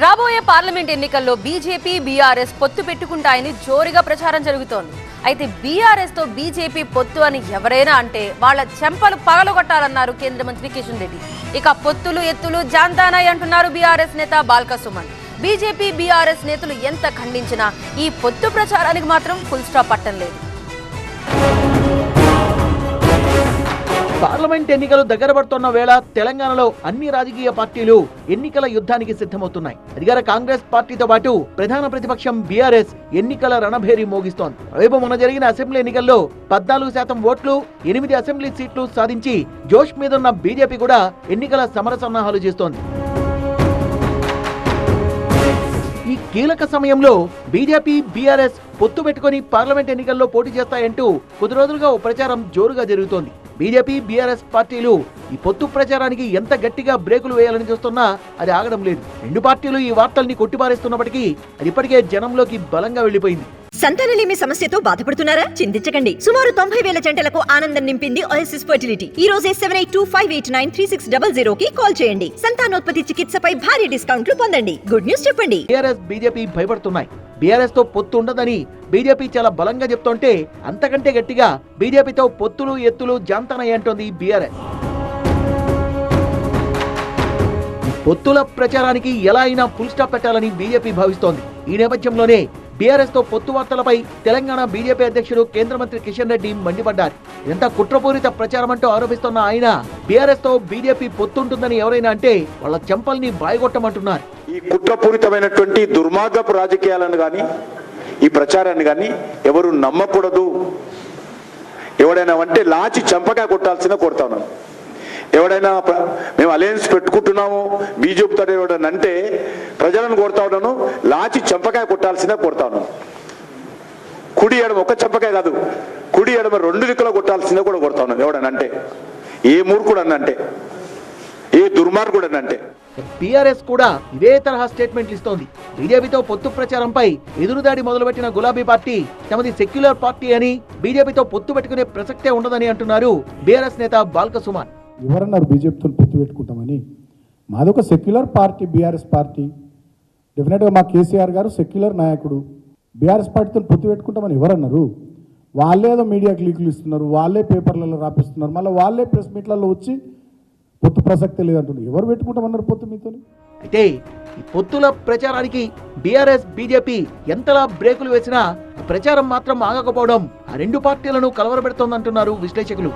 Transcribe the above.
రాబోయే పార్లమెంట్ ఎన్నికల్లో BJP BRS పొత్తు పెట్టుకుంటాయని జోరుగా ప్రచారం జరుగుతోంది. అయితే బీఆర్ఎస్తో బీజేపీ పొత్తు అని ఎవరైనా అంటే వాళ్ళ చెంపలు పగలగొట్టాలన్నారు కేంద్ర మంత్రి కిషన్ రెడ్డి. ఇక పొత్తులు ఎత్తులు జాంతానాయి అంటున్నారు బీఆర్ఎస్ నేత బాల్క సుమన్. బీజేపీ బీఆర్ఎస్ నేతలు ఎంత ఖండించినా ఈ పొత్తు ప్రచారానికి మాత్రం ఫుల్ స్టాప్ పట్టం లేదు. పార్లమెంట్ ఎన్నికలు దగ్గర పడుతున్న వేళ తెలంగాణలో అన్ని రాజకీయ పార్టీలు ఎన్నికల యుద్ధానికి సిద్ధమవుతున్నాయి. అధికార కాంగ్రెస్ పార్టీతో పాటు ప్రధాన ప్రతిపక్షం బీఆర్ఎస్ ఎన్నికల రణభేరి మోగిస్తోంది. రేపు మొన్న జరిగిన అసెంబ్లీ ఎన్నికల్లో పద్నాలుగు శాతం ఓట్లు ఎనిమిది అసెంబ్లీ సీట్లు సాధించి జోష్ మీదున్న బీజేపీ కూడా ఎన్నికల సమర సన్నాహాలు చేస్తోంది. ఈ కీలక సమయంలో బీజేపీ బీఆర్ఎస్ పొత్తు పెట్టుకొని పార్లమెంట్ ఎన్నికల్లో పోటీ చేస్తాయంటూ కొద్ది రోజులుగా ఓ ప్రచారం జోరుగా జరుగుతోంది. బీజేపీ బీఆర్ఎస్ పార్టీలు ఈ పొత్తు ప్రచారానికి ఎంత గట్టిగా బ్రేకులు వేయాలని చూస్తున్నా అది ఆగడం లేదు. రెండు పార్టీలు ఈ వార్తల్ని కొట్టిపారేస్తున్నప్పటికీ అది ఇప్పటికే జనంలోకి బలంగా వెళ్ళిపోయింది సంతానలేమి సమస్యతో బాధపడుతున్నారా? చింతించకండి. సుమారు తొంభై వేల జంటలకు ఆనందం నింపింది ఓఎస్ఎస్ ఫర్టిలిటీ ఈ రోజే seven eight two five eight nine three six double zero కి కాల్ చేయండి. సంతానోత్పత్తి చికిత్సపై భారీ డిస్కౌంట్లు పొందండి. గుడ్ న్యూస్ చెప్పండి. బీఆర్ఎస్ బీజేపీ భయపడుతున్నాయి. బీఆర్ఎస్తో పొత్తు ఉండదని బీజేపీ చాలా బలంగా చెప్తుంటే అంతకంటే గట్టిగా బీజేపీతో పొత్తులు ఎత్తులు జాంతనయ్య అంటోంది బీఆర్ఎస్ పొత్తుల ప్రచారానికి ఎలా అయినా ఫుల్ స్టాప్ పెట్టాలని బీజేపీ భావిస్తోంది. ఈ నేపథ్యంలోనే బీఆర్ఎస్తో పొత్తు వార్తలపై తెలంగాణ బీజేపీ అధ్యక్షుడు కేంద్ర మంత్రి కిషన్ రెడ్డి మండిపడ్డారు. ఎంత కుట్రపూరిత ప్రచారం అంటూ ఆరోపిస్తున్న ఆయన బీఆర్ఎస్తో బీజేపీ పొత్తుంటుందని ఎవరైనా అంటే వాళ్ళ చెంపల్ని బాయగొట్టమంటున్నారు. ఈ కుట్రపూరితమైనటువంటి దుర్మార్గపు రాజకీయాలను కానీ ఈ ప్రచారాన్ని కానీ ఎవరు నమ్మకూడదు. ఎవడైనా అంటే లాచి చంపగా కొట్టాల్సిన కోరుతా ఉన్నాను ఎవడైనా మేము అలయన్స్ పెట్టుకుంటున్నాము బీజేపీ తోటి ఎవడైనా అంటే ప్రజలను కొడతా ఉన్నాను లాచి చంపకాయ కొట్టాల్సిన కొడతాను. ఉన్నాను కుడి ఎడమ ఒక చంపకాయ కాదు కుడి ఎడమ రెండు దిక్కులో కొట్టాల్సిందే కూడా కొడతా ఉన్నాను ఎవడైనా అంటే. ఏ మూర్ఖుడు అంటే ఏ దుర్మార్గుడు అంటే. టిఆర్ఎస్ కూడా ఇదే తరహా స్టేట్మెంట్లు ఇస్తోంది. బీజేపీతో పొత్తు ప్రచారంపై ఎదురుదాడి మొదలుపెట్టిన గులాబీ పార్టీ తమది సెక్యులర్ పార్టీ అని బీజేపీతో పొత్తు పెట్టుకునే ప్రసక్తే ఉండదని అంటున్నారు బీఆర్ఎస్ నేత బాల్క సుమాన్ ఎవరన్నారు బీజేపీతో పొత్తు పెట్టుకుంటామని. మాదొక సెక్యులర్ పార్టీ బీఆర్ఎస్ పార్టీ. డెఫినెట్గా మా కేసీఆర్ గారు సెక్యులర్ నాయకుడు. బీఆర్ఎస్ పార్టీతో పొత్తు పెట్టుకుంటామని ఎవరన్నారు? వాళ్ళే ఏదో మీడియాకి లీకులు ఇస్తున్నారు వాళ్ళే పేపర్లలో రాపిస్తున్నారు మళ్ళీ వాళ్ళే ప్రెస్ మీట్లలో వచ్చి పొత్తు ప్రసక్తి లేదంటున్నారు. ఎవరు పెట్టుకుంటామన్నారు పొత్తు మీతో అయితే ఈ పొత్తుల ప్రచారానికి బీఆర్ఎస్ బీజేపీ ఎంతలా బ్రేకులు వేసినా ప్రచారం మాత్రం ఆగకపోవడం ఆ రెండు పార్టీలను కలవరపెడుతోందంటున్నారు విశ్లేషకులు.